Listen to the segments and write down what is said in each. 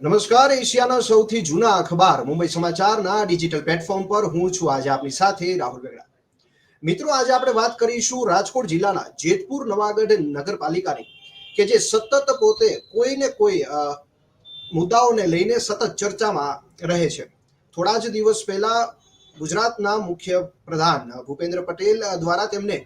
નમસ્કાર, એશિયાના સૌથી જૂના અખબાર, મુંબઈ સમાચારના ડિજિટલ પ્લેટફોર્મ પર હું છું આજે આપની સાથે રાહુલ વેગડા. મિત્રો, આજે આપણે વાત કરીશું રાજકોટ જિલ્લાના જેતપુર નવાગઢ નગરપાલિકાની, કે જે સતત પોતે કોઈને કોઈ મુદ્દાઓને લઈને સતત ચર્ચામાં રહે છે. થોડા જ દિવસ પહેલા ગુજરાતના મુખ્ય પ્રધાન ભૂપેન્દ્ર પટેલ દ્વારા તેમને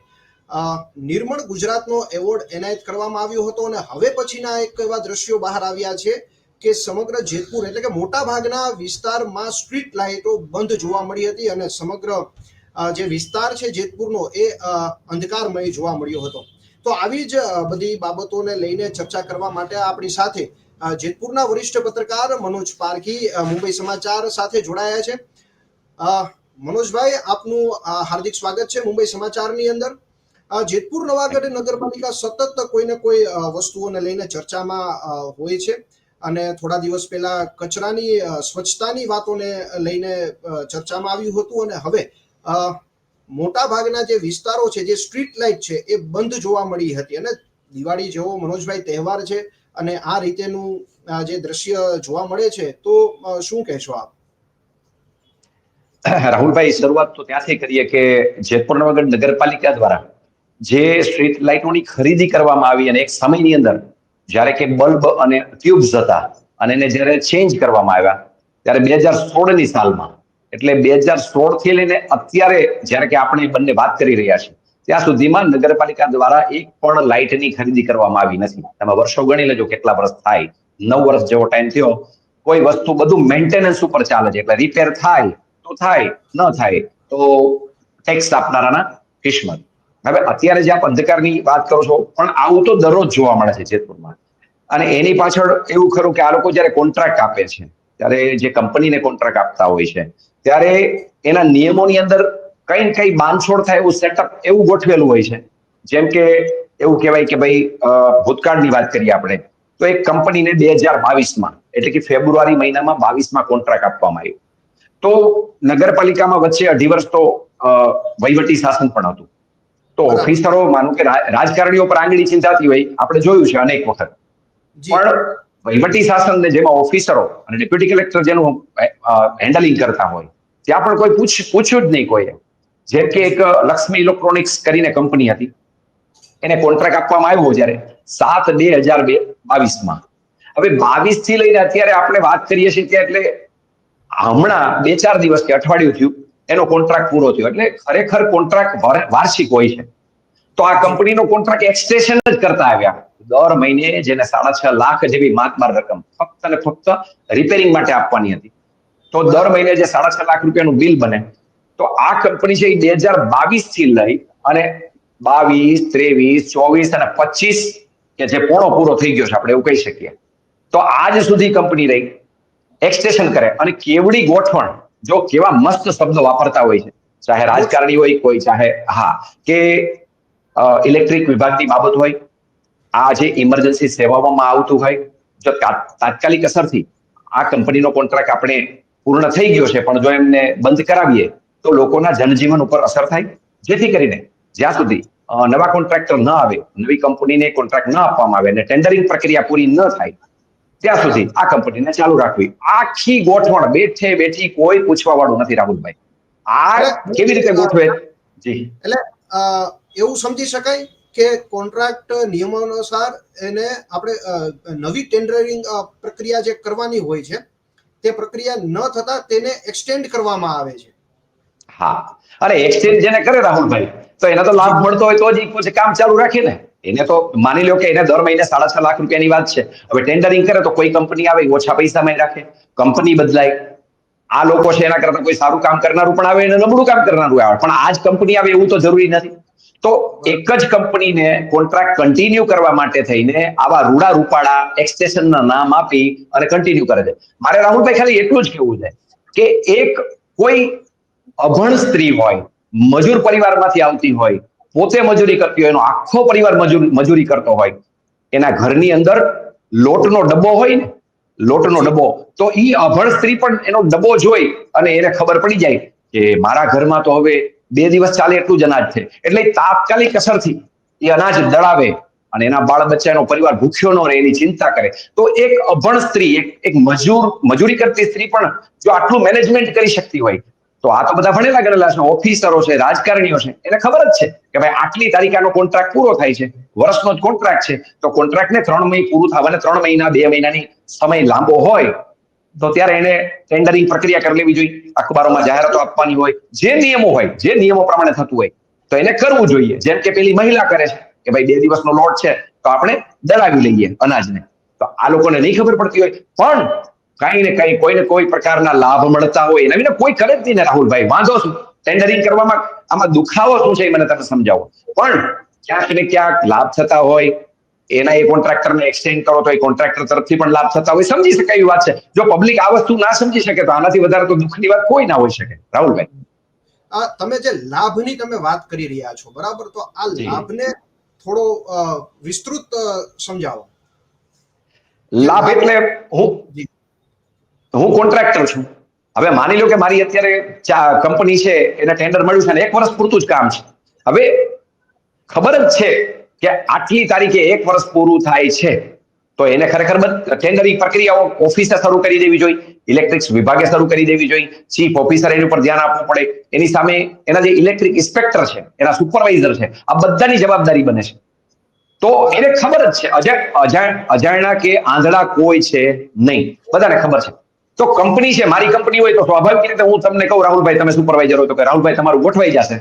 નિર્મળ ગુજરાતનો એવોર્ડ એનાયત કરવામાં આવ્યો હતો અને હવે પછીના એક એવા દ્રશ્યો બહાર આવ્યા છે કે સમગ્ર જેતપુર એટલે કે મોટા ભાગના વિસ્તારમાં સ્ટ્રીટ લાઇટો બંધ જોવા મળી હતી અને સમગ્ર જે વિસ્તાર છે જેતપુરનો એ અંધકારમય જોવા મળ્યો હતો. તો આવી જ બધી બાબતોને લઈને ચર્ચા કરવા માટે આપણી સાથે જેતપુરના વરિષ્ઠ પત્રકાર મનોજ પારખી મુંબઈ સમાચાર સાથે જોડાયા છે. મનોજભાઈ, આપનું હાર્દિક સ્વાગત છે મુંબઈ સમાચારની અંદર. જેતપુર નવાગઢ નગરપાલિકા સતત કોઈને કોઈ વસ્તુઓને લઈને ચર્ચામાં હોય છે. અને થોડા દિવસ પહેલા કચરાની સ્વચ્છતાની વાતોને લઈને ચર્ચામાં આવ્યું હતું અને હવે મોટા ભાગના જે વિસ્તારો છે, જે સ્ટ્રીટ લાઇટ છે, એ બંધ જોવા મળી હતી. અને દિવાળી જેવો મનોજભાઈ તહેવાર છે અને આ રીતેનું જે દ્રશ્ય જોવા મળે છે, તો શું કહેશો આપ? રાહુલભાઈ, શરૂઆત તો ત્યાંથી કરીએ કે જેતપુર નવાગઢ નગરપાલિકા દ્વારા જે સ્ટ્રીટ લાઇટોની ખરીદી કરવામાં આવી અને એક સમયની અંદર જ્યારે કે બલ્બ અને ટ્યુબ્સ હતા અને એને જ્યારે ચેન્જ કરવામાં આવ્યા, ત્યારે બે હજાર સોળની સાલમાં, એટલે બે હજાર સોળથી લઈને અત્યારે જ્યારે કે આપણે બંને વાત કરી રહ્યા છીએ, ત્યાં સુધીમાં નગરપાલિકા દ્વારા એક પણ લાઇટની ખરીદી કરવામાં આવી નથી. તમે વર્ષો ગણી લેજો કેટલા વર્ષ થાય. નવ વર્ષ જેવો ટાઈમ થયો. કોઈ વસ્તુ બધું મેન્ટેનન્સ ઉપર ચાલે છે, એટલે રિપેર થાય, તો થાય, ન થાય, તો ટેક્સ આપનારાના કિસ્મત. હવે અત્યારે જે આપ અંધકારની વાત કરો છો, પણ આવું તો દરરોજ જોવા મળે છે જેતપુરમાં. અને એની પાછળ એવું ખરું કે આ લોકો જયારે કોન્ટ્રાક્ટ આપે છે, ત્યારે જે કંપનીને કોન્ટ્રાક્ટ આપતા હોય છે, ત્યારે એના નિયમોની અંદર કઈ કઈ બાંધછોડ થાય એવું સેટઅપ એવું ગોઠવેલું હોય છે. જેમ કે એવું કહેવાય કે ભાઈ ભૂતકાળની વાત કરીએ આપણે, તો એક કંપનીને બે હજાર બાવીસમાં, એટલે કે ફેબ્રુઆરી મહિનામાં બાવીસમાં કોન્ટ્રાક્ટ આપવામાં આવ્યો. તો નગરપાલિકામાં વચ્ચે અઢી વર્ષ તો વહીવટી શાસન પણ હતું. તો ઓફિસરો માનું કે રાજકારણીઓ પર આંગળી ચિંતાતી હોય. આપણે જોયું છે અનેક વખત. પણ વહીવટી શાસનને જેમાં ઓફિસરો અને ડેપ્યુટી કલેક્ટર જેનું હેન્ડલિંગ કરતા હોય ત્યાં પણ કોઈ પૂછ પૂછ્યું જ નહીં કોઈએ જેમ કે એક લક્ષ્મી ઇલેક્ટ્રોનિક્સ કરીને કંપની હતી. એને કોન્ટ્રાક્ટ આપવામાં આવ્યો જ્યારે સાત બે હજાર બે બાવીસમાં. હવે બાવીસથી લઈને અત્યારે આપણે વાત કરીએ છીએ ત્યાં એટલે હમણાં બે ચાર દિવસ કે અઠવાડિયું થયું એનો કોન્ટ્રાક્ટ પૂરો થયો. એટલે ખરેખર કોન્ટ્રાક્ટ વાર્ષિક હોય છે. તો આ કંપનીનો કોન્ટ્રાક્ટ એક્સટેન્શન જ કરતા આવ્યા. દર મહિને જેને સાડા છ લાખ જેવી માતબાર રકમ ફક્ત અને ફક્ત રિપેરિંગ માટે આપવાની હતી. તો દર મહિને જે સાડા છ લાખ રૂપિયાનું બિલ બને, તો આ કંપની છે એ બે હજાર બાવીસથી લઈ અને બાવીસ, ત્રેવીસ, ચોવીસ અને પચીસ કે જે પોણો પૂરો થઈ ગયો છે, આપણે એવું કહી શકીએ. તો આજ સુધી કંપની રહી એક્સટેશન કરે અને કેવડી ગોઠવણ જો કેવા મસ્ત શબ્દો વાપરતા હોય છે. ચાહે રાજકારણી હોય, કોઈ ચાહે, હા. કે ઇલેક્ટ્રિક વિભાગની બાબત હોય, આ જે ઇમરજન્સી સેવાઓમાં આવતું હોય, જો તાત્કાલિક અસરથી આ કંપનીનો કોન્ટ્રાક્ટ આપણે પૂર્ણ થઈ ગયો છે, પણ જો એમને બંધ કરાવીએ, તો લોકોના જનજીવન ઉપર અસર થાય. જેથી કરીને જ્યાં સુધી નવા કોન્ટ્રાક્ટર ન આવે, નવી કંપનીને કોન્ટ્રાક્ટ ન આપવામાં આવે અને ટેન્ડરિંગ પ્રક્રિયા પૂરી ન થાય ત્યાં સુધી આ કંપનીને ચાલુ રાખવી. આખી ગોઠવણ બેઠે બેઠી કોઈ પૂછવા વાળું નથી રાહુલભાઈ. આ કેવી રીતે ગોઠવે? જી. એટલે એવું સમજી શકાય કે કોન્ટ્રાક્ટ નિયમો અનુસાર એને આપણે નવી ટેન્ડરિંગ પ્રક્રિયા જે કરવાની હોય છે તે પ્રક્રિયા ન થતા તેને એક્સટેન્ડ કરવામાં આવે છે. હા. અને એક્સચેન્જ જેને કરે રાહુલભાઈ તો એને તો લાભ મળતો હોય તો જ કામ ચાલુ રાખે ને. એને તો માની લો કે એને દર મહિને સાડા છ લાખ રૂપિયાની વાત છે. હવે ટેન્ડરિંગ કરે તો કોઈ કંપની આવે ઓછા પૈસામાં રાખે. કંપની બદલાય. આ લોકો છે એના કરતા કોઈ સારું કામ કરનારું પણ આવે અને નબળું કામ કરનારું આવે. પણ આ જ કંપની આવે એવું તો જરૂરી નથી. તો એક જ કંપનીને કોન્ટ્રાક્ટ કન્ટિન્યુ કરવા માટે થઈને આવા રૂડા રૂપાડા એક્સટેશનના નામ આપી અને કન્ટિન્યુ કરે છે. મારે રાહુલભાઈ ખાલી એટલું જ કહેવું છે કે એક કોઈ અભણ સ્ત્રી હોય, મજૂર પરિવારમાંથી આવતી હોય પોતે મજૂરી કરતી હોય, એનો આખો પરિવાર મજૂર કરતો હોય. એના ઘરની અંદર લોટનો ડબ્બો હોય ને, લોટનો ડબ્બો, તો એ અભણ સ્ત્રી પણ એનો ડબ્બો જોઈ અને એને ખબર પડી જાય કે મારા ઘરમાં તો હવે બે દિવસ ચાલે એટલું જ અનાજ છે. એટલે તાત્કાલિક અસરથી એ અનાજ દળાવે અને એના બાળ બચ્ચા પરિવાર ભૂખ્યો ન રહે એની ચિંતા કરે. તો એક અભણ સ્ત્રી, એક એક મજૂર મજૂરી કરતી સ્ત્રી પણ જો આટલું મેનેજમેન્ટ કરી શકતી હોય તો આ તો બધા ભણેલા ગણેલા છે, ઓફિસરો છે, રાજકારણીઓ છે. એને ખબર જ છે કે ભાઈ આટલી તારીખે કોન્ટ્રાક્ટ પૂરો થાય છે. વર્ષનો જ કોન્ટ્રાક્ટ છે. તો કોન્ટ્રાક્ટને ત્રણ મહિના પૂરું થવાને ત્રણ મહિના, બે મહિનાની સમય લાંબો હોય, તો ત્યારે એને ટેન્ડરિંગ પ્રક્રિયા કરી લેવી જોઈએ. અખબારોમાં જાહેરાતો આપવાની હોય. જે નિયમો હોય, જે નિયમો પ્રમાણે થતું હોય, તો એને કરવું જોઈએ. જેમ કે પેલી મહિલા કરે છે કે ભાઈ બે દિવસનો લોટ છે, તો આપણે દળાવી લઈએ અનાજને. તો આ લોકોને નહીં ખબર પડતી હોય. પણ કઈ ને કઈ કોઈને કોઈ પ્રકારના લાભ મળતા હોય એના વિના કોઈ કરે જ નહીં ને રાહુલભાઈ. વાંધો શું? ટેન્ડરિંગ કરવામાં આમાં દુખાવો શું છે એ મને તમે સમજાવો. પણ ક્યાંક ને ક્યાંક લાભ થતા હોય એના એ કોન્ટ્રાક્ટરને એક્સચેન્જ કરો તો એ કોન્ટ્રાક્ટર તરફથી પણ લાભ થતા હોય. સમજી શકાય એવી વાત છે. જો પબ્લિક આ વસ્તુ ના સમજી શકે તો આનાથી વધારે તો દુઃખની વાત કોઈ ના હોઈ શકે. રાહુલભાઈ. આ તમે જે લાભની તમે વાત કરી રહ્યા છો બરાબર? તો આ. લાભને થોડો વિસ્તૃત સમજાવો. લાભ એટલે હું. હું કોન્ટ્રાક્ટર છું. હવે માની લો કે મારી અત્યારે કંપની છે, એને ટેન્ડર મળ્યું છે ને એક વર્ષ પૂરતું જ કામ છે. હવે ખબર જ છે કે આટલી તારીખે એક વર્ષ પૂરું થાય છે. તો એને ખરેખર ટેન્ડરિંગ પ્રક્રિયાઓ ઓફિસે શરૂ કરી દેવી જોઈએ ઇલેક્ટ્રિક્સ વિભાગે શરૂ કરી દેવી જોઈએ ચીફ ઓફિસર એની ઉપર ધ્યાન આપવું પડે. એની સામે એના જે ઇલેક્ટ્રિક ઇન્સ્પેક્ટર છે, એના સુપરવાઇઝર છે, આ બધાની જવાબદારી બને છે. તો એને ખબર જ છે અજાણ અજાણ અજાણ્યા કે આંધળા કોઈ છે નહીં. બધાને ખબર છે. તો કંપની છે, મારી કંપની હોય તો સ્વાભાવિક રીતે હું તમને કહું, રાહુલભાઈ, તમે સુપરવાઇઝર હોય તો કે રાહુલભાઈ, તમારું ગોઠવાઈ જશે.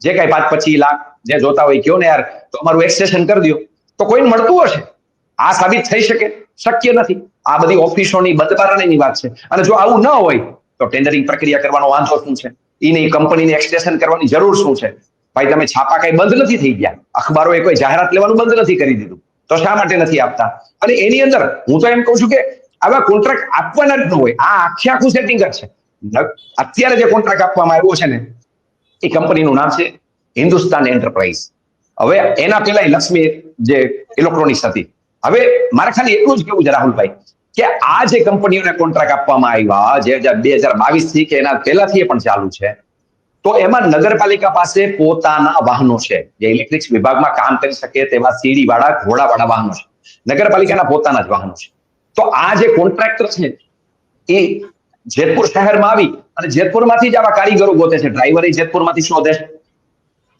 જે કઈ પાંચ પચીસ લાખ જે જોતા હોય કયો ને યાર, તો અમારું એક્સટેશન કરી દો તો કોઈને મળતું હશે? આ સાબિત થઈ શકે? શક્ય નથી. આ બધી ઓફિસોની બંધબારણીની વાત છે. અને જો આવું ન હોય, તો ટેન્ડરિંગ પ્રક્રિયા કરવાનો વાંધો શું છે? એની કંપનીને એક્સટેશન કરવાની જરૂર શું છે? ભાઈ, તમે છાપા કઈ બંધ નથી થઈ ગયા. અખબારોએ કોઈ જાહેરાત લેવાનું બંધ નથી કરી દીધું. તો શા માટે નથી આપતા? અને એની અંદર હું તો એમ કહું છું કે આવા કોન્ટ્રાક્ટ આપવાના જ ન હોય. આ આખે આખું સેટિંગ જ છે. અત્યારે જે કોન્ટ્રાક્ટ આપવામાં આવ્યો છે ને, એ કંપનીનું નામ છે હિન્દુસ્તાન એન્ટરપ્રાઇઝ હવે એના પહેલા લક્ષ્મી જે ઇલેક્ટ્રોનિક્સ હતી. હવે મારે ખાલી એટલું જ કેવું છે રાહુલભાઈ, કે આ જે કંપનીઓને કોન્ટ્રાક્ટ આપવામાં આવ્યા જે બે હજાર બાવીસથી કે એના પહેલાથી પણ ચાલુ છે. તો એમાં નગરપાલિકા પાસે પોતાના વાહનો છે. જે ઇલેક્ટ્રિક વિભાગમાં કામ કરી શકે તેવા સીડી વાળા ઘોડા વાળા વાહનો છે. નગરપાલિકાના પોતાના જ વાહનો છે. તો આ જે કોન્ટ્રાક્ટર છે, એ જેતપુર શહેરમાં આવી અને જેતપુરમાંથી જ આવા કારીગરો ગોતે છે. ડ્રાઈવર એ જેતપુરમાંથી શોધે છે.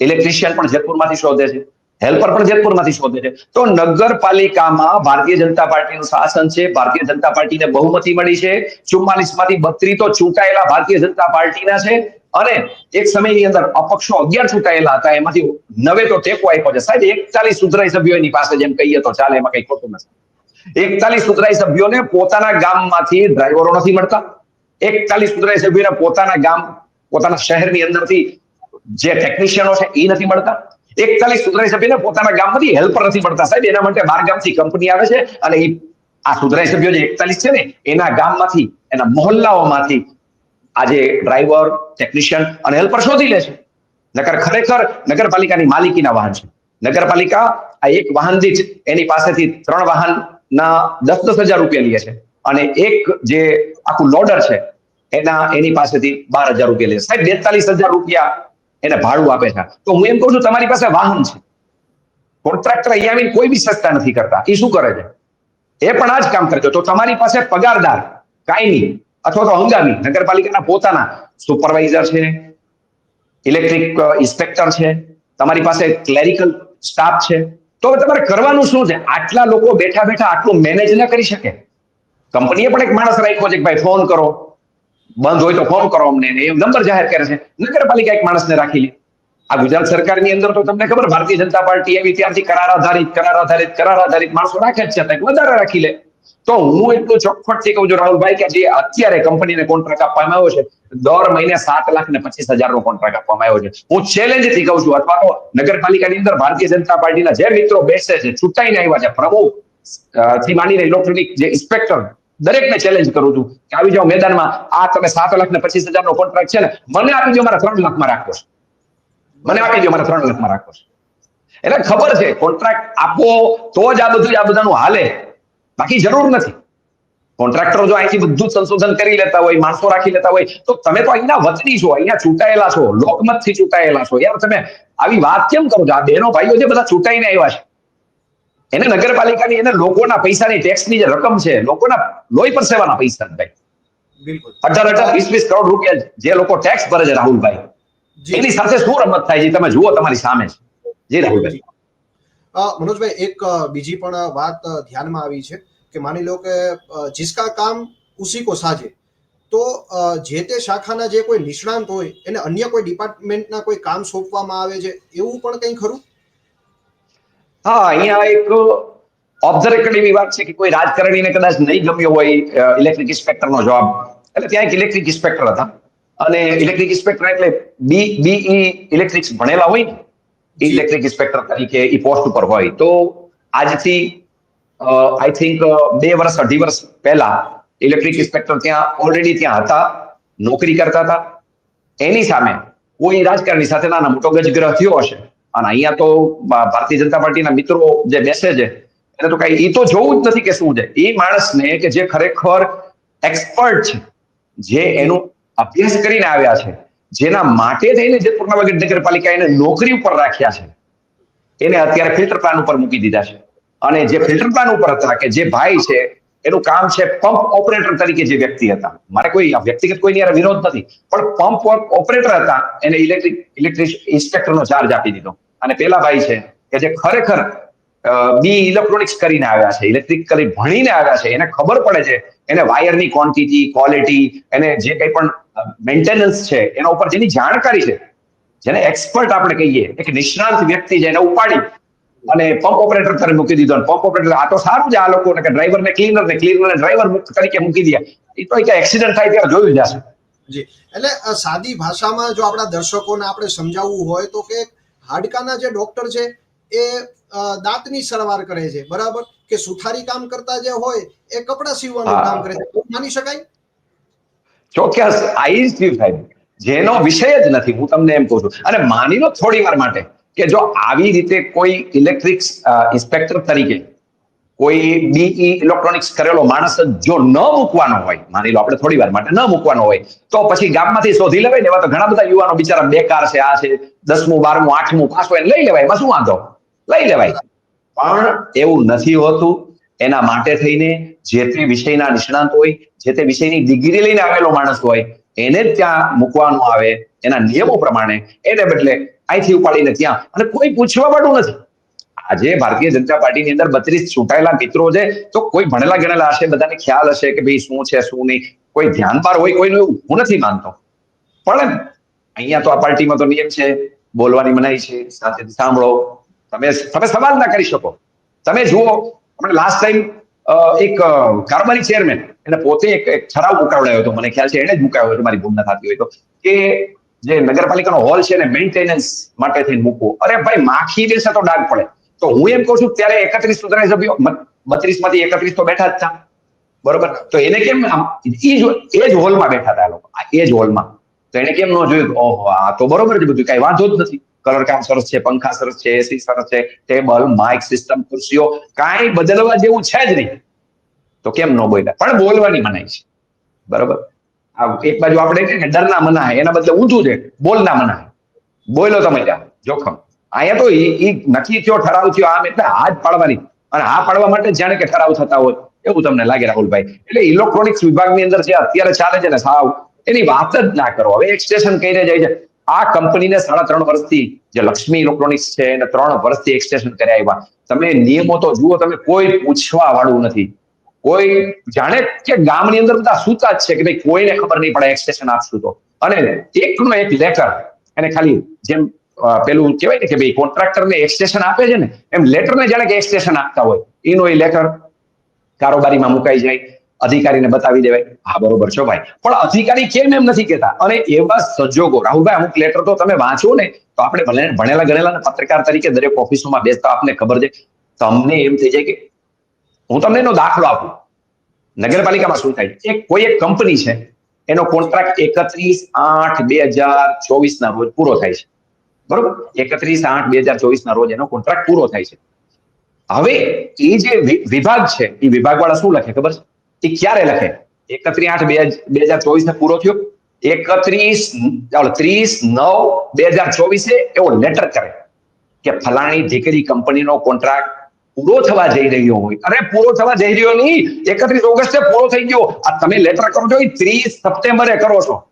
ઇલેક્ટ્રિશિયન પણ જેતપુરમાંથી શોધે છે. હેલ્પર પણ જેતપુરમાંથી શોધે છે. તો નગરપાલિકામાં ભારતીય જનતા પાર્ટીનું શાસન છે. ભારતીય જનતા પાર્ટીને બહુમતી મળી છે. ચુમ્માલીસમાંથી બત્રીસ તો ચૂંટાયેલા ભારતીય જનતા પાર્ટીના છે. અને એક સમયની અંદર અપક્ષો અગિયાર ચૂંટાયેલા હતા. એમાંથી નવે તો ટેકો આપ્યો છે. સાહેબ, એકતાલીસ સુધરાઈ સભ્યો એની પાસે જેમ કહીએ તો ચાલે, એમાં કઈ ખોટું નથી. એકતાલીસ સુધરાઈ સભ્યોને પોતાના ગામમાંથી ડ્રાઈવરો નથી મળતા. એકતાલીસ સુધરાઈ સભ્યોને પોતાના ગામ, પોતાના શહેરની અંદરથી જે ટેકનિશિયનો છે એ નથી મળતા. એકતાલીસ સુધરાઈ સભ્યને પોતાના ગામમાંથી હેલ્પર નથી મળતા. સાહેબ, એના માટે બાર ગામથી કંપની આવે છે અને એ આ સુધરાઈ સભ્યો જે એકતાલીસ છે ને, એના ગામમાંથી, એના મોહલ્લાઓમાંથી આજે ડ્રાઈવર ટેકનિશિયન અને હેલ્પર શોધી લે છે. નગર ખરેખર નગરપાલિકાની માલિકીના વાહન છે. નગરપાલિકા આ એક વાહન દીઠ એની પાસેથી ત્રણ વાહનના દસ દસ હજાર રૂપિયા લે છે. અને એક જે આખું લોડર છે, એના, એની પાસેથી બાર હજાર રૂપિયા લે છે. સાહેબ, બેતાલીસ હજાર રૂપિયા એને ભાડું આપે છે. તો હું એમ કહું છું, તમારી પાસે વાહન છે. કોન્ટ્રાક્ટર અહીંયા આવીને કોઈ બી સસ્તા નથી કરતા. એ શું કરે છે? એ પણ આ જ કામ કરે છે. તો તમારી પાસે પગારદાર, કાયમી અથવા તો હંગામી, નગરપાલિકાના પોતાના સુપરવાઇઝર છે, ઇલેક્ટ્રિક ઇન્સ્પેક્ટર છે, તમારી પાસે ક્લેરિકલ સ્ટાફ છે તો તમારે કરવાનું શું છે? આટલા લોકો બેઠા બેઠા આટલું મેનેજ ન કરી શકે. કંપનીએ પણ એક માણસ રાખ્યો છે કે ભાઈ ફોન કરો. બંધ હોય તો ફોન કરો અમને એ નંબર જાહેર કરે છે. નગરપાલિકા એક માણસને રાખી લે. આ ગુજરાત સરકારની અંદર તો તમને ખબર, ભારતીય જનતા પાર્ટી એવી ત્યાંથી કરાર આધારિત કરાર આધારિત કરાર આધારિત માણસો રાખે જ છે. વધારે રાખી લે. તો હું એટલું ચોખ્ખટથી કહું છું, રાહુલભાઈ, કે જે અત્યારે કંપનીને કોન્ટ્રાક્ટ આપવામાં આવ્યો છે, દર મહિને સાત લાખ ને પચીસ હજાર નો કોન્ટ્રાક્ટ આપવામાં આવ્યો છે. હું ચેલેન્જથી કહું છું, અથવા તો નગરપાલિકાની અંદર ભારતીય જનતા પાર્ટીના જે મિત્રો બેસે છે, ચૂંટાઈને આવ્યા છે, પ્રમુખથી માંડીને ઇલેક્ટ્રોનિક જે ઇન્સ્પેક્ટર દરેકને ચેલેન્જ કરું છું કે આવી જાઓ મેદાનમાં, આ તમે સાત લાખ ને પચીસ હજાર નો કોન્ટ્રાક્ટ છે ને, મને આપી દો મારા ત્રણ લાખમાં રાખો છે. મને આપી દો મારા ત્રણ લાખમાં રાખો છે. એટલે ખબર છે કોન્ટ્રાક્ટ આપો, તો જ આ બધું, આ બધાનું હાલે. બાકી જરૂર નથી. કોન્ટ્રાક્ટરો જો અહીંથી બધું સંશોધન કરી લેતા હોય માણસો રાખી લેતા હોય તો તમે તો અહીંના વતની છો અહીંયા ચૂંટાયેલા છો લોકમતથી ચૂંટાયેલા છો. યાર તમે આવી વાત કેમ કરો છો? આ બહેનો ભાઈઓ જે બધા ચૂંટાઈને આવ્યા છે. એને નગરપાલિકાની એને લોકોના પૈસાની ટેક્સની જે રકમ છે લોકોના લોહી પર સેવાના પૈસા ભાઈ. અઢાર અઢાર વીસ વીસ કરોડ રૂપિયા જે લોકો ટેક્સ ભરે છે રાહુલભાઈ. એની સાથે શું રમત થાય છે? તમે જુઓ તમારી સામે છે. જી રાહુલભાઈ. મનોજભાઈ એક બીજી પણ વાત ધ્યાનમાં આવી છે. કે માની લો કે જિસકા કામ ઉસી કો સાજે. તો જે તે શાખાના જે કોઈ નિષ્ણાંત હોય એને અન્ય કોઈ ડિપાર્ટમેન્ટના કોઈ કામ સોંપવામાં આવે છે એવું પણ કંઈ ખરું? હા અહીંયા એક ઓબ્ઝર્વ કરેલી વાત છે કે કોઈ રાજકારણીને કદાચ નહીં ગમ્યો હોય ઇલેક્ટ્રિક ઇન્સ્પેક્ટરનો જોબ એટલે ત્યાં એક ઇલેક્ટ્રિક ઇન્સ્પેક્ટર હતા. અને ઇલેક્ટ્રિક ઇન્સ્પેક્ટર એટલે બી બીઈ ઇલેક્ટ્રિક્સ ભણેલા હોય ને ઇલેક્ટ્રિક ઇન્સ્પેક્ટર તરીકે એ પોસ્ટ ઉપર હોય. તો આજથી આઈ થિંક બે વર્ષ, અઢી વર્ષ પહેલા ઇલેક્ટ્રિક ઇન્સ્પેક્ટર ત્યાં ઓલરેડી ત્યાં હતા, નોકરી કરતા હતા. એની સામે કોઈ રાજકારણી સાથે નાના મોટો ગજગ્રહ થયો હશે. અને અહીંયા તો ભારતીય જનતા પાર્ટીના મિત્રો જે બેસે છે, એને તો કઈ એ તો જોવું જ નથી કે શું છે. એ માણસને કે જે ખરેખર એક્સપર્ટ છે, જે એનું અભ્યાસ કરીને આવ્યા છે, જેના માટે થઈને જેતપુરના વગેરે નગરપાલિકા એને નોકરી ઉપર રાખ્યા છે, એને અત્યારે ફિલ્ટર પ્લાન ઉપર મૂકી દીધા છે. અને જે ફિલ્ટર પ્લાન ઉપર હતા કે જે ભાઈ છે, એનું કામ છે પંપ ઓપરેટર તરીકે જે વ્યક્તિ હતા. મારે કોઈ વ્યક્તિગત કોઈની હારે વિરોધ નથી. પણ પંપ ઓપરેટર હતા, એને ઇલેક્ટ્રિક ઇલેક્ટ્રિક ઇન્સ્પેક્ટરનો ચાર્જ આપી દીધો. અને પેલા ભાઈ છે, કે જે ખરેખર બી ઇલેક્ટ્રોનિક્સ કરીને આવ્યા છે ઇલેક્ટ્રિકલી ભણીને આવ્યા છે, એને ખબર પડે છે, એને વાયરની ક્વોન્ટિટી ક્વોલિટી એને જે કંઈ પણ મેન્ટેનન્સ છે, એના ઉપર જેની જાણકારી છે, જેને એક્સપર્ટ આપણે કહીએ, એક નિષ્ણાંત વ્યક્તિ છે, એને ઉપાડી અને પંપ ઓપરેટર તરીકે મૂકી દીધો પંપ ઓપરેટર આ તો સારું છે આ લોકોને કે ડ્રાઈવર ને ક્લીનર ને ક્લીનર ને ડ્રાઈવર તરીકે મૂકી દે એ તો એક એક્સિડન્ટ થાય ત્યારે જોયું જશે જી. એટલે સાદી ભાષામાં જો આપણા દર્શકોને આપણે સમજાવવું હોય તો કે હાડકાના જે ડોક્ટર છે એ દાંતની સરવાર કરે છે. બરાબર? કે સુથારી કામ કરતા જે હોય એ કપડા સીવવાનું કામ કરે છે. માની શકાય? ચોક્કસ. આઈ જ જેનો વિષય જ નથી હું તમને એમ કહું છું. અને માની લો થોડી વાર માટે. કે જો આવી રીતે કોઈ ઇલેક્ટ્રિક ઇન્સ્પેક્ટર તરીકે કોઈ બીઈ ઇલેક્ટ્રોનિક્સ કરેલો માણસ જો ન મૂકવાનો હોય, માની લો આપણે થોડી વાર માટે ન મૂકવાનો હોય, તો પછી ગામમાંથી શોધી લેવાય ને એવા તો ઘણા બધા યુવાનો બિચારા બેકાર છે, આ છે, દસમું, બારમું, આઠમું પાસ હોય લઈ લેવાય, એમાં શું વાંધો? લઈ લેવાય. પણ એવું નથી હોતું, એના માટે થઈને જે તે વિષયના નિષ્ણાંત હોય, જે તે વિષયની ડિગ્રી લઈને આવેલો માણસ હોય, એને જ ત્યાં મૂકવાનું આવે, એના નિયમો પ્રમાણે, એને બદલે અહીંથી ઉપાડીને ત્યાં અને કોઈ પૂછવા વાળું નથી. આજે ભારતીય જનતા પાર્ટીની અંદર બત્રીસ ચૂંટાયેલા મિત્રો છે, તો કોઈ ભણેલા ગણેલા હશે, બધાને ખ્યાલ હશે કે ભાઈ શું છે, શું નહીં. કોઈ ધ્યાન બાર હોય, કોઈનું એવું હું નથી માનતો. પણ અહીંયા તો આ પાર્ટીમાં તો નિયમ છે, બોલવાની મનાઈ છે, સાથે સાંભળો. તમે તમે સવાલ ના કરી શકો. તમે જુઓ આપણે લાસ્ટ ટાઈમ એક કારોબારી ચેરમેન એને પોતે એક ઠરાવ મુકાવડાયો હતો, મને ખ્યાલ છે, એને જ મુકાયો હતો, મારી ભૂલ ના થતી હોય તો, કે જે નગરપાલિકાનો હોલ છે ને મેન્ટેનન્સ માટે થઈને મૂકવો. અરે ભાઈ, માખી દેશે તો ડાઘ પડે. તો હું એમ કહું છું, ત્યારે એકત્રીસ સુધારા સભ્યો બત્રીસમાંથી એકત્રીસ તો બેઠા જ હતા. બરોબર? તો એને કેમ એ જ હોલમાં બેઠા હતા લોકો. એ જ હોલમાં. તો એને કેમ ન જોયું? ઓહો, આ તો બરોબર છે બધું, કઈ વાંધો જ નથી. કલર કામ સરસ છે, પંખા સરસ છે, એસી સરસ છે, ટેબલ, માઇક સિસ્ટમ, ખુરશીઓ, કાંઈ બદલવા જેવું છે જ નહીં. તો કેમ ન બોલ્યા? પણ બોલવાની મનાઈ છે. બરોબર? એક બાજુ આપણે કહીએ કે ડરના એના બદલે ઊંધું છે, બોલના મનાય. બોલો તમે ત્યાં, જોખમ. અહીંયા તો ઈ નક્કી થયો, ઠરાવ થયો, આમ એટલે હાથ પાડવાની. અને હા પાડવા માટે જાણે કે ઠરાવ થતા હોય, એવું તમને લાગે રાહુલભાઈ. એટલે ઇલેક્ટ્રોનિક્સ વિભાગની અંદર જે અત્યારે ચાલે છે ને સાવ, એની વાત જ ના કરો. હવે એક સ્ટેશન કહીને જાય છે, આ કંપનીને સાડા ત્રણ વર્ષથી જે લક્ષ્મી ઇલેક્ટ્રોનિક્સ છે એને ત્રણ વર્ષથી એક્સટેન્શન કર્યા આવ્યા. તમે નિયમો તો જુઓ, તમે કોઈ પૂછવા વાળું નથી. કોઈ જાણે કે ગામની અંદર બધા સૂતા જ છે કે ભાઈ કોઈને ખબર નહીં પડે એક્સપ્રેશન આપશું તો. અને એકનો એક લેટર એને ખાલી જેમ પેલું કહેવાય ને કે ભાઈ કોન્ટ્રાક્ટરને એક્સટેશન આપે છે ને, એમ લેટરને જાણે કે એક્સટેશન આપતા હોય. એનો એ લેટર કારોબારીમાં મુકાઈ જાય, અધિકારીને બતાવી દેવાય. હા, બરોબર છો ભાઈ. પણ અધિકારી કેમ એમ નથી કહેતા? અને એવા સંજોગો રાહુલભાઈ, અમુક લેટર તો તમે વાંચો ને, તો આપણે ભલે ભણેલા ગણેલા પત્રકાર તરીકે દરેક ઓફિસોમાં બેસતા આપને ખબર છે. તમને એમ થઈ જાય કે હું તમને એનો દાખલો આપું. નગરપાલિકામાં શું થાય એક કોઈ એક કંપની છે, એનો કોન્ટ્રાક્ટ એકત્રીસ આઠ બે હજાર ચોવીસ ના રોજ પૂરો થાય છે. બરોબર? એકત્રીસ આઠ બે હજાર ચોવીસ ના રોજ એનો કોન્ટ્રાક્ટ પૂરો થાય છે. હવે એ જે વિભાગ છે, એ વિભાગ વાળા શું લખે ખબર છે? એ ક્યારે લખે? એકત્રીસ આઠ બે બે હજાર ચોવીસ ને પૂરો થયો? એકત્રીસ ત્રીસ નવ બે હજાર ચોવીસે એવો લેટર કરે કે ફલાણી દીકરી કંપનીનો કોન્ટ્રાક્ટ પૂરો થવા જઈ રહ્યો હોય. અરે, પૂરો થવા જઈ રહ્યો નહીં. એકત્રીસ ઓગસ્ટે પૂરો થઈ ગયો. આ તમે લેટર કરો છો ત્રીસ સપ્ટેમ્બરે કરો છો.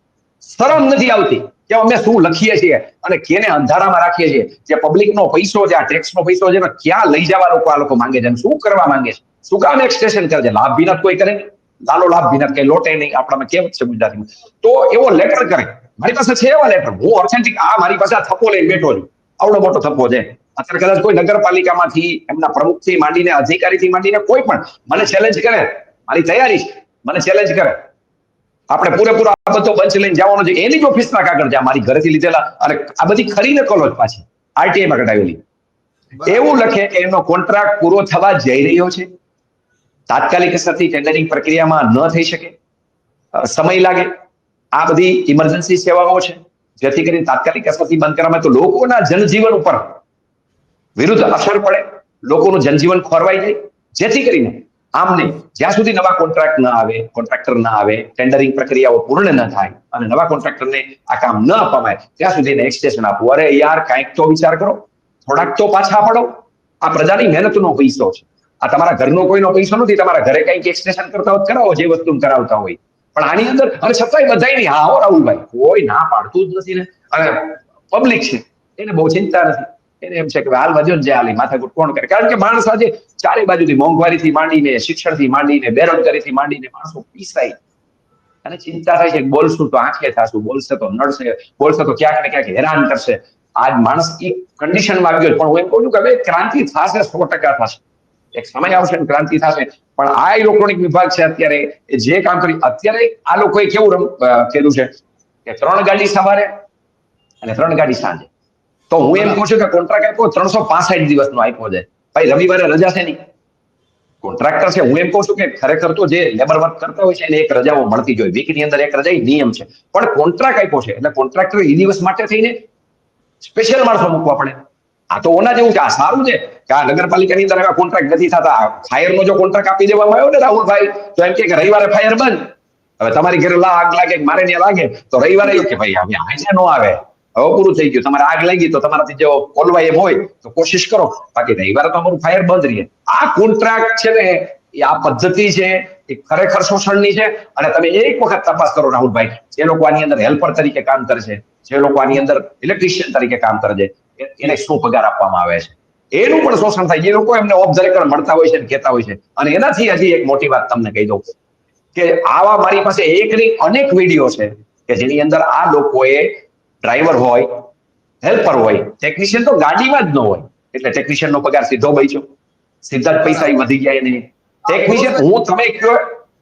શરમ નથી આવતી કે અમે શું લખીએ છીએ અને કેને અંધારામાં રાખીએ છીએ. જે પબ્લિક નો પૈસો છે, આ ટેક્સ નો પૈસો છે ક્યાં લઈ જવા લોકો આ લોકો માંગે છે શું કરવા માંગે છે? શું કામ એક્સટેશન કરે છે? લાભ વિનાત કોઈ કરે લાલો લાભ વિનાત કઈ લોટે નહીં. આપણામાં કેમ છે ગુજરાતીમાં? તો એવો લેટર કરે. મારી પાસે છે એવા લેટર હું ઓથેન્ટિક આ મારી પાસે આ થપ્પો લઈને બેઠો છું. આવડો મોટો થપ્પો છે. અત્યારે કદાચ કોઈ નગરપાલિકામાંથી એમના પ્રમુખથી માંડીને અધિકારીથી માંડીને કોઈ પણ મને ચેલેન્જ કરે મારી તૈયારી છે મને ચેલેન્જ કરે. આપણે પૂરેપૂરો આ બધો બંચ લઈને જવાનો છે એની જ ઓફિસના કાગળ છે મારી ઘરેથી લીધેલા અને આ બધી ખરી નકલો જ પાછી આરટીઆઈ માં કઢાવેલી. એવું લખે કે એનો કોન્ટ્રાક્ટ પૂરો થવા જઈ રહ્યો છે. તાત્કાલિક અસરથી ટેન્ડરિંગ પ્રક્રિયામાં ન થઈ શકે. સમય લાગે. આ બધી ઇમરજન્સી સેવાઓ છે. જેથી કરીને તાત્કાલિક અસરથી બંધ કરવામાં તો લોકોના જનજીવન ઉપર વિરુદ્ધ અસર પડે, લોકોનું જનજીવન ખોરવાઈ જાય. જેથી કરીને આમને જ્યાં સુધી નવા કોન્ટ્રાક્ટ ન આવે કોન્ટ્રાક્ટર ન આવે ટેન્ડરિંગ પ્રક્રિયાઓ પૂર્ણ ન થાય અને નવા કોન્ટ્રાક્ટરને આ કામ ન આવે ત્યાં સુધી એને એક્સટેન્શન આપવું. અરે યાર, કાંઈક તો વિચાર કરો. થોડાક તો પાછા પડો આ પ્રજાની મહેનતનો પૈસો છે. આ તમારા ઘરનો કોઈનો પૈસો નથી, તમારા ઘરે કંઈક એક્સટેન્શન કરતા કરાવો, જે વસ્તુ કરાવતા હોય. પણ આની અંદર, અને છતાંય બધાય નહીં. હા, હો, રાહુલભાઈ, કોઈ ના પાડતું જ નથી ને. અને પબ્લિક છે, એને બહુ ચિંતા નથી. એમ છે કે હાલ વજન જે હાલી, માથાકૂટ કોણ કરે? કારણ કે માણસ આજે ચારે બાજુથી મોંઘવારીથી માંડીને, શિક્ષણથી માંડીને, બેરોજગારીથી માંડીને માણસો પીસાય. અને ચિંતા થાય છે બોલશું તો આંખે થશું, બોલશે તો નડશે, બોલશે તો ક્યાંક ને ક્યાંક હેરાન કરશે. આજ માણસ એ કન્ડિશનમાં આવી ગયો પણ હું એમ કહું છું કે હવે ક્રાંતિ થશે, સો ટકા થશે. એક સમય આવશે ક્રાંતિ થશે. પણ આ ઇલેક્ટ્રોનિક વિભાગ છે અત્યારે જે કામ કરી, અત્યારે આ લોકોએ કેવું કર્યું છે? કે ત્રણ ગાડી સવારે અને ત્રણ ગાડી સાંજે. તો હું એમ કહું છું કે કોન્ટ્રાક્ટ આપ્યો, ત્રણસો પાસઠ દિવસનો આપ્યો છે. ભાઈ, રવિવારે રજા છે નહીં. કોન્ટ્રાક્ટર છે, હું એમ કહું છું કે ખરેખર તો જે લેબર વર્ક કરતા હોય છે, એને એક રજાઓ મળતી જ હોય. વીકની અંદર એક રજા નિયમ છે. પણ કોન્ટ્રાક્ટ આપ્યો છે, એટલે કોન્ટ્રાક્ટર એ દિવસ માટે થઈને સ્પેશિયલ માણસો મૂકવા પડે. આ તો ઓના જેવું કે આ સારું છે કે આ નગરપાલિકાની અંદર આવા કોન્ટ્રાક્ટ નથી થતા. ફાયર નો જો કોન્ટ્રાક્ટ આપી દેવામાં આવ્યો ને રાહુલભાઈ, તો એમ કે રવિવારે ફાયર બંધ. હવે તમારી ઘરે લા, આગ લાગે મારે ત્યાં લાગે, તો રવિવારે કે, ભાઈ, હવે આજે નો આવે. હવે પૂરું થઈ ગયું. તમારે આગ લાગી તો તમારાથી જો કોલવાય એમ હોય તો કોશિશ કરો. બાકી રવિવારે તો અમારું ફાયર બંધ રહીએ આ કોન્ટ્રાક્ટ છે ને, એ આ પદ્ધતિ છે, એ ખરેખર શોષણની છે અને તમે એક વખત તપાસ કરો રાહુલભાઈ. જે લોકો આની અંદર હેલ્પર તરીકે કામ કરે છે જે લોકો આની અંદર ઇલેક્ટ્રિશિયન તરીકે કામ કરે છે એને શું પગાર આપવામાં આવે છે. એનું પણ શોષણ થાય. જે લોકો એમને ઓફ મળતા હોય છે અને કહેતા હોય છે. અને એનાથી હજી એક મોટી વાત તમને કહી દઉં કે આવા મારી પાસે એકની અનેક વીડિયો છે કે જેની અંદર આ લોકોએ ડ્રાઈવર હોય હેલ્પર હોય ટેકનિશિયન તો ગાડીમાં જ ન હોય. એટલે ટેકનિશિયન નો પગાર સીધો બચ્યો સીધા જ પૈસા વધી ગયા એને. ટેકનિશિયન હું તમે કયો?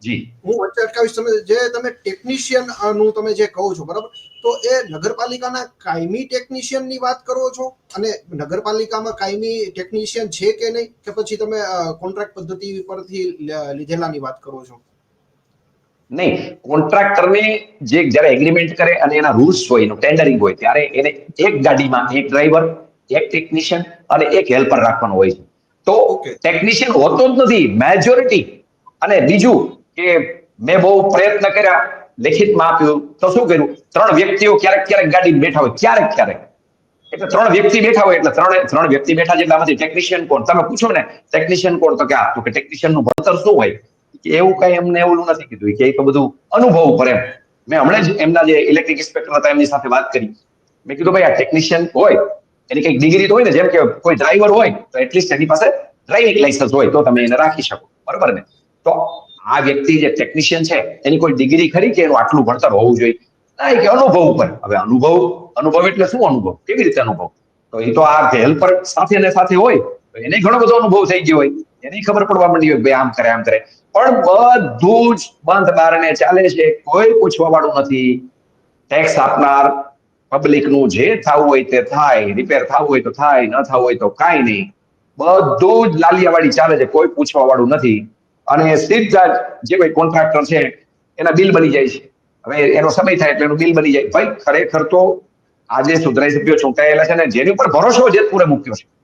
જી. હું વચ્ચે અટકાવીશ. તમે જે તમે ટેકનિશિયનનું તમે જે કહો છો બરાબર? તો એ નગરપાલિકાના કાયમી ટેકનિશિયનની વાત કરો છો અને નગરપાલિકામાં કાયમી ટેકનિશિયન છે કે નહીં? કે પછી તમે કોન્ટ્રાક્ટ પદ્ધતિ પરથી લીધેલાની વાત કરો છો? નહીં કોન્ટ્રાક્ટરને જે જ્યારે એગ્રીમેન્ટ કરે અને એના રૂલ્સ હોય એનું ટેન્ડરિંગ હોય ત્યારે એને એક ગાડીમાં એક ડ્રાઈવર એક ટેકનિશિયન અને એક હેલ્પર રાખવાનો હોય છે. તો. ટેકનિશિયન હોતો જ નથી મેજોરિટી અને બીજું કે મેં બહુ પ્રયત્ન કર્યા લેખિતમાં આપ્યું તો શું કર્યું? ત્રણ વ્યક્તિઓ ક્યારેક ક્યારેક ગાડી બેઠા હોય ક્યારેક ક્યારેક. એટલે ત્રણ વ્યક્તિ બેઠા હોય એટલે ત્રણ ત્રણ વ્યક્તિ બેઠા આમાંથી ટેકનિશિયન કોણ? તમે પૂછો ને ટેકનિશિયન કોણ? તો કે આ તો કે ટેકનિશિયનનું ભણતર શું હોય? એવું કઈ એમને એવું નથી કીધું. કે એ બધું અનુભવ પર એમ. મેં હમણાં જ એમના જે ઇલેક્ટ્રિક ઇન્સ્પેક્ટર હતા, એમની સાથે વાત કરી. મેં કીધું, ભાઈ, આ ટેકનિશિયન હોય, એની કંઈક ડિગ્રી તો હોય ને, જેમ કે કોઈ ડ્રાઈવર હોય, તો એટલીસ્ટ એની પાસે ડ્રાઇવિંગ લાયસન્સ હોય, તો તમે એને રાખી શકો. બરોબર ને? તો આ વ્યક્તિ જે ટેકનિશિયન છે, એની કોઈ ડિગ્રી ખરી કે એનું આટલું ભણતર હોવું જોઈએ? ના, એ કે અનુભવ ઉપર. હવે અનુભવ અનુભવ એટલે શું અનુભવ? કેવી રીતે અનુભવ? તો એ તો આ હેલ્પર સાથે ને સાથે હોય એને ઘણો બધો અનુભવ થઈ ગયો હોય. એને ખબર પડવા માંડી હોય ભાઈ આમ કરે આમ કરે. પણ બધું જ બંધ બારણે ચાલે છે, કોઈ પૂછવા વાળું નથી. ટેક્સ આપનાર પબ્લિકનું જે થવું હોય તે થાય રિપેર થવું હોય તો થાય, ન થવું હોય તો કાંઈ નહીં. બધું જ લાલિયાવાડી ચાલે છે, કોઈ પૂછવા વાળું નથી. અને સીધા જ જે કોઈ કોન્ટ્રાક્ટર છે, એના બિલ બની જાય છે. હવે એનો સમય થાય એટલે એનું બિલ બની જાય. ભાઈ, ખરેખર તો આજે સુધરાઈ સભ્યો ચૂંટાયેલા છે ને, જેની ઉપર ભરોસો જેતપુરે મૂક્યો છે.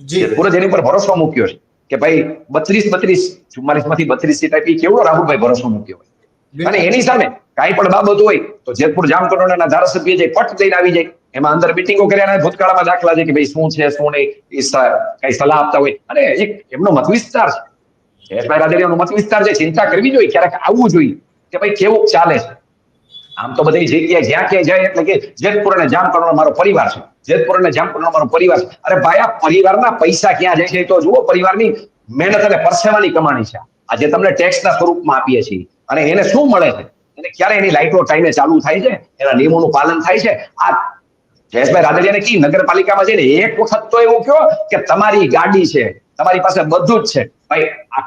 જેતપુરે જેની ઉપર ભરોસો મૂક્યો છે? કે ભાઈ બત્રીસ બત્રીસ ચુમ્માલીસમાંથી બત્રીસ સીટ આપી કેવડો રાહુલભાઈ ભરોસો મૂક્યો હોય? અને એની સામે કાંઈ પણ બાબત હોય તો જેતપુર જામકંડોળાના ધારાસભ્ય જે પટ દઈને આવી જાય એમાં અંદર મિટિંગો કર્યા ભૂતકાળમાં દાખલા છે કે ભાઈ શું છે શું નહીં એ કઈ સલાહ આપતા હોય. અને એક એમનો મત વિસ્તાર છે. જયેશભાઈ રાદડિયાનો મત વિસ્તાર છે ચિંતા કરવી જોઈએ ક્યારેક આવવું જોઈએ કે ભાઈ કેવું ચાલે છે? આમ તો બધી જગ્યાએ જ્યાં ક્યાંય જાય એટલે કે જેતપુર અને જામકરનો મારો પરિવાર છે. જેતપુર અને જામકરનો મારો પરિવાર અરે ભાઈ, આ પરિવારના પૈસા ક્યાં જાય છે? તો જુઓ, પરિવારની મહેનત અને પરસેવાની કમાણી છે. આજે તમને ટેક્સના સ્વરૂપમાં આપીએ છીએ, અને એને શું મળે છે? એને ક્યારે એની લાઈટો ટાઈમે ચાલુ થાય છે? એના નિયમોનું પાલન થાય છે? આ જયેશભાઈ રાદડિયાને કી નગરપાલિકામાં જઈને એક વખત તો એવું કહો કે તમારી ગાડી છે, તમારી પાસે બધું જ છે. ભાઈ, આ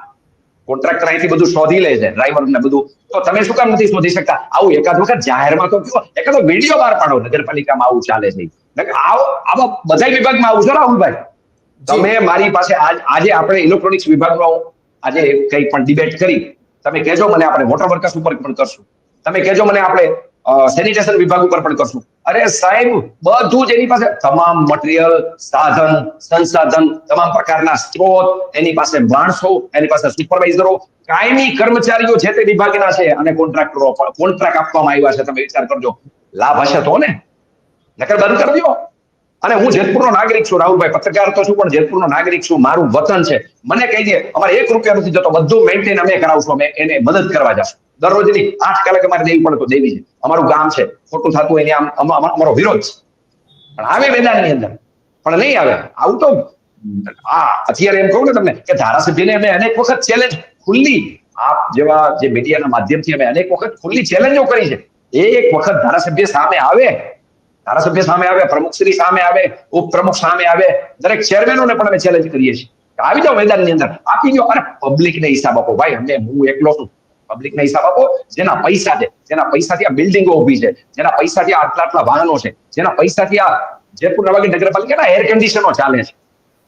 કોન્ટ્રાક્ટર અહીંથી બધું શોધી લે છે ડ્રાઈવર ને બધું. તો તમે શું કામ નથી શોધી શકતા? આવું એકાદ વખત જાહેરમાં તો કયો, એકાદો વીડિયો બહાર પાડો, નગરપાલિકામાં આવું ચાલે છે. આવો બધા વિભાગમાં આવું છો રાહુલભાઈ? તમે મારી પાસે આજે આપણે ઇલેક્ટ્રોનિક્સ વિભાગનો આજે કઈ પણ ડિબેટ કરી. તમે કહેજો મને આપણે વોટર વર્કર્સ ઉપર પણ કરશું. તમે કહેજો મને આપણે સેનિટેશન વિભાગ ઉપર પણ કરશું. અરે સાહેબ બધું જ એની પાસે તમામ મટીરિયલ સાધન સંસાધન તમામ પ્રકારના સ્ત્રોત એની પાસે માણસો એની પાસે સુપરવાઇઝરો કાયમી કર્મચારીઓ જે તે વિભાગના છે અને કોન્ટ્રાક્ટરો કોન્ટ્રાક્ટ આપવામાં આવ્યા છે તમે વિચાર કરજો. લાભ હશે તો ને? નકર બંધ કરી દો. અને હું જેતપુરનો નાગરિક છું, રાહુલભાઈ, પત્રકાર તો છું, પણ જેતપુરનો નાગરિક છું, મારું વતન છે. મને કહી દે, અમારે એક રૂપિયા નથી જતો બધું મેન્ટેન અમે કરાવશું અમે એને મદદ કરવા જશું. દરરોજની આઠ કલાક અમારે દેવી પડે તો દેવી છે. અમારું ગામ છે. ખોટું થતું એની આમ અમ- અમ- અમારો વિરોધ છે. પણ આવે મેદાનની અંદર. પણ નહીં આવે. આવું તો આ અત્યારે એમ કહું ને તમને કે ધારાસભ્યને અમે અનેક વખત ચેલેન્જ ખુલ્લી આપ જેવા જે મીડિયાના માધ્યમથી અમે અનેક વખત ખુલ્લી ચેલેન્જો કરી છે. એક વખત ધારાસભ્ય સામે આવે ધારાસભ્ય સામે આવે પ્રમુખશ્રી સામે આવે, ઉપપ્રમુખ સામે આવે, દરેક ચેરમેનોને પણ અમે ચેલેન્જ કરીએ છીએ. આવી જાઓ મેદાનની અંદર, આપી દો અને પબ્લિકને હિસાબ આપો. ભાઈ, અમને હું એકલો છું. પબ્લિકને હિસાબ આપો. જેના પૈસા છે, જેના પૈસાથી આ બિલ્ડિંગો ઊભી છે, જેના પૈસાથી આટલા આટલા વાહનો છે, જેના પૈસાથી આ જયપુર નવાગઢ નગરપાલિકાના એર કન્ડિશનો ચાલે છે,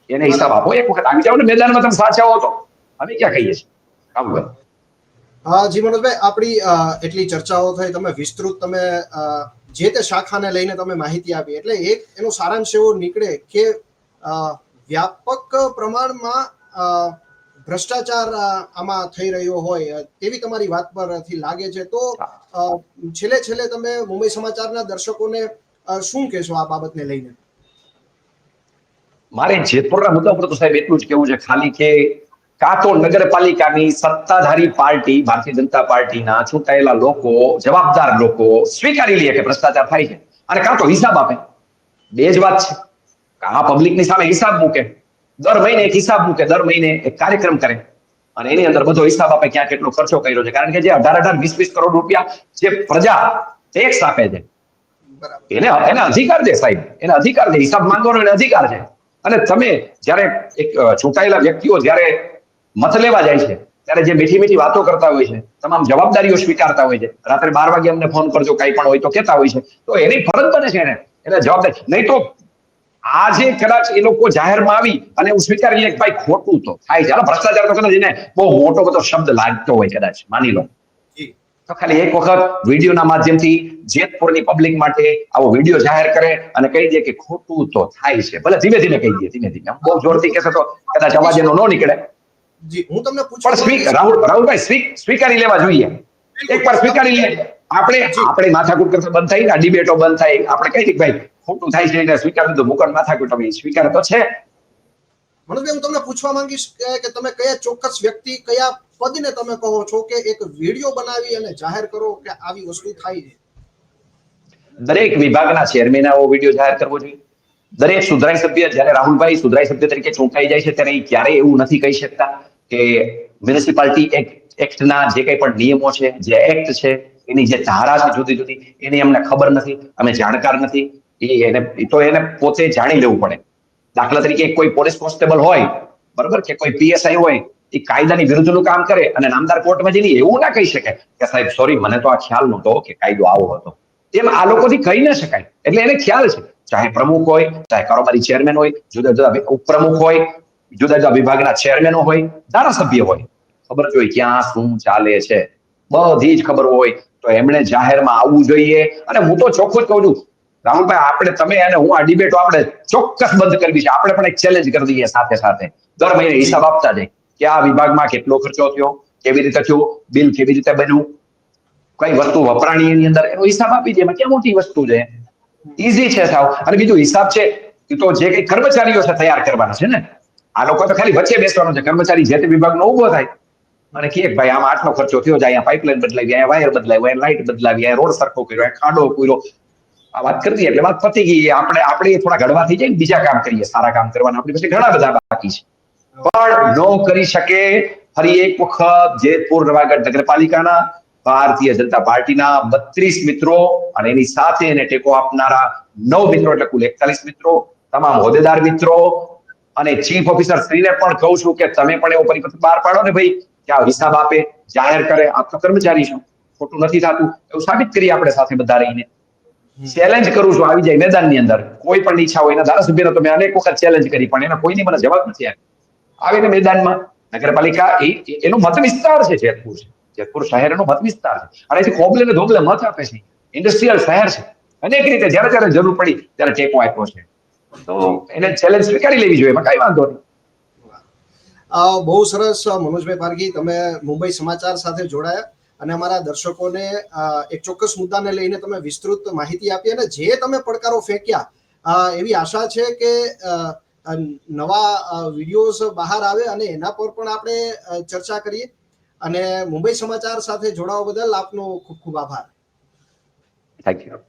એને હિસાબ આપો. એક વખત આવી જાઓ ને મેદાનમાં તમે સાચા હો તો. અમે ક્યાં કહીએ છીએ? રાહુલભાઈ હા, જી મનોજભાઈ, આપણી એટલી ચર્ચાઓ થઈ, તમે વિસ્તૃત તમે જે તે શાખાને લઈને તમે માહિતી આપી. એટલે એક એનો સારાંશ એવો નીકળે કે વ્યાપક પ્રમાણમાં ભ્રષ્ટાચાર આમાં થઈ રહ્યો હોય, તેવી તમારી વાત પરથી લાગે છે. તો છેલ્લે છેલ્લે તમે મુંબઈ સમાચારના દર્શકોને શું કહેશો આ બાબતને લઈને? મારે જેતપુરના મુદ્દા પર તો સાહેબ એટલું જ કેવું છે. ખાલી કે કાં તો નગરપાલિકાની સત્તાધારી પાર્ટી ભારતીય જનતા પાર્ટીના ચૂંટાયેલા લોકો જવાબદાર લોકો સ્વીકારી લે કે ભ્રષ્ટાચાર થાય છે. અને કાં તો હિસાબ આપે. બે જ વાત છે. કાં પબ્લિકની સામે હિસાબ મૂકે. દર મહિને એક હિસાબ મૂકે. દર મહિને એક કાર્યક્રમ કરે. અને એની અંદર બધો હિસાબ આપે ક્યાં કેટલો ખર્ચો કર્યો છે. કારણ કે જે અઢાર અઢાર વીસ વીસ કરોડ રૂપિયા જે પ્રજા ટેક્સ આપે છે. એને એને અધિકાર છે સાહેબ. એને અધિકાર છે. હિસાબ માંગવાનો એને અધિકાર છે. અને તમે જ્યારે એક ચૂંટાયેલા વ્યક્તિઓ જ્યારે મત લેવા જાય છે. ત્યારે જે મીઠી મીઠી વાતો કરતા હોય છે તમામ જવાબદારીઓ સ્વીકારતા હોય છે. રાત્રે બાર વાગે અમને ફોન કરજો કઈ પણ હોય તો કહેતા હોય છે. તો એની ફરજ બને છે એને. એટલે જવાબદારી. નહીં તો આજે કદાચ એ લોકો જાહેરમાં આવી અને એવું સ્વીકારી લે કે ભાઈ ખોટું તો થાય છે. ભ્રષ્ટાચાર તો કદાચ એને બહુ મોટો બધો શબ્દ લાગતો હોય કદાચ માની લો. તો ખાલી એક વખત વિડીયોના માધ્યમથી જેતપુરની પબ્લિક માટે આવો વીડિયો જાહેર કરે અને કહી દે કે ખોટું તો થાય છે. ભલે ધીમે ધીમે કહી દે ધીમે ધીમે. બહુ જોરથી કહેશે તો કદાચ અવાજ એનો ન નીકળે. જી હું તમને પૂછું રાહુલ રાહુલભાઈ સ્વીક સ્વીકારી લેવા જોઈએ. એકવાર સ્વીકારી લે. આપણે આપણે માથાકૂટ કરતા બંધ થાય આ ડિબેટો બંધ થાય. આપણે કહીએ ભાઈ ખોટું થાય છે એને સ્વીકારી દીધું મુકન માથાકૂટ અમે સ્વીકાર તો છે. મનોજભાઈ હું તમને પૂછવા માંગીશ કે તમે કયા ચોક્કસ વ્યક્તિ કયા પદને તમે કહો છો કે એક વીડિયો બનાવી અને જાહેર કરો કે આવી વસ્તુ થાય છે? દરેક વિભાગના ચેરમેન આવો વીડિયો જાહેર કરવો જોઈએ. દરેક સુધરાઈ સભ્ય જ્યારે રાહુલભાઈ સુધરાઈ સભ્ય તરીકે ચૂંટાઈ જાય છે ત્યારે એ ક્યારેય એવું નથી કહી શકતા. કે મ્યુનિસિપાલિટી એક્ટના જે કંઈ પણ નિયમો છે, જે એક્ટ છે, એની જે ધારા છે જુદી જુદી, એની અમને ખબર નથી, અમે જાણકાર નથી એને તો એને પોતે જાણી લેવું પડે. દાખલા તરીકે કોઈ પોલીસ કોન્સ્ટેબલ હોય, બરોબર, કે કોઈ પીએસઆઈ હોય, એ કાયદાની વિરુદ્ધનું કામ કરે અને નામદાર કોર્ટમાં જઈને એવું ના કહી શકે કે સાહેબ સોરી મને તો આ ખ્યાલ નહોતો કે કાયદો આવો હતો. એમ આ લોકોથી કહી ના શકાય. એટલે એને ખ્યાલ છે. ચાહે પ્રમુખ હોય, ચાહે કારોબારી ચેરમેન હોય, જુદા જુદા ઉપપ્રમુખ હોય જુદા જુદા વિભાગના ચેરમેનો હોય, ધારાસભ્ય હોય, ખબર જોઈએ ક્યાં, શું ચાલે છે, બધી જ ખબર હોય, તો એમણે જાહેરમાં આવવું જોઈએ. અને હું તો ચોખ્ખું જ કહું છું, રાહુલભાઈ, આપણે તમે અને હું આ ડિબેટો આપણે ચોક્કસ બંધ કરવી છે. આપણે પણ એક ચેલેન્જ કરી દઈએ સાથે સાથે. દર મહિને હિસાબ આપતા જાય કે આ વિભાગમાં કેટલો ખર્ચો થયો, કેવી રીતે થયો, બિલ કેવી રીતે બન્યું, કઈ વસ્તુ વપરાણી એની અંદર, એનો હિસાબ આપી દે એમાં ક્યાં મોટી વસ્તુ છે? ઈઝી છે સાવ. અને બીજું હિસાબ છે, એ તો જે કઈ કર્મચારીઓ છે, તૈયાર કરવાના છે ને. આ લોકો તો ખાલી વચ્ચે બેસવાનું છે. કર્મચારી જે તે વિભાગનો ઊભો થાય. અને કે ભાઈ, આમાં આટલો ખર્ચો થયો છે અહીંયા પાઇપલાઇન બદલાવી, અહીંયા વાયર બદલાવી અહીંયા લાઇટ બદલાવી, અહીંયા રોડ સરખો કર્યો, અહીંયા ખાડો પૂર્યો. આ વાત કરતી એટલે વાત પતી ગઈ. આપણે આપણે થોડા ઘડવા થઈ જાય બીજા કામ કરીએ, સારા કામ કરવાના. આપણી પાસે ઘણા બધા બાકી છે. પણ ન કરી શકે ફરી એક વખત જેતપુર, નવાગઢ નગરપાલિકાના ભારતીય જનતા પાર્ટીના બત્રીસ મિત્રો અને એની સાથે એને ટેકો આપનારા નવ મિત્રો, એટલે કુલ એકતાલીસ મિત્રો, તમામ હોદ્દેદાર મિત્રો અને ચીફ ઓફિસર શ્રીને પણ કહું છું કે તમે પણ એવો પરિપત્ર બહાર પાડો ને ભાઈ કે આ હિસાબ આપે જાહેર કરે આપ તો કર્મચારી છો ખોટું નથી થતું એવું સાબિત કરીએ આપણે સાથે બધા રહીને. ચેલેન્જ કરું છું આવી જાય મેદાનની અંદર કોઈ પણ ઈચ્છા હોય એના ધારાસભ્યને તો મેં અનેક વખત ચેલેન્જ કરી પણ એના કોઈની મને જવાબ નથી આવ્યો આવીને મેદાનમાં નગરપાલિકા એ એનો મત વિસ્તાર છે જેતપુર છે. જેતપુર શહેર એનો મત વિસ્તાર છે. અને એથી ખોબલે ને ધોબલે મત આપે છે. ઇન્ડસ્ટ્રીયલ શહેર છે. અનેક રીતે જ્યારે જ્યારે જરૂર પડી ત્યારે ટેકો આપ્યો છે. તો એને ચેલેન્જ સ્વીકારી લેવી જોઈએ એમાં કઈ વાંધો નહીં. બહુ સરસ મનોજભાઈ પારગી તમે મુંબઈ સમાચાર સાથે જોડાયા અને અમારા દર્શકોને એક ચોક્કસ મુદ્દાને લઈને તમે વિસ્તૃત માહિતી આપી અને જે તમે પડકારો ફેંક્યા એવી આશા છે કે નવા વિડીયોઝ બહાર આવે અને એના પર પણ આપણે ચર્ચા કરીએ. અને મુંબઈ સમાચાર સાથે જોડાવા બદલ આપનો ખૂબ ખૂબ આભાર. Thank you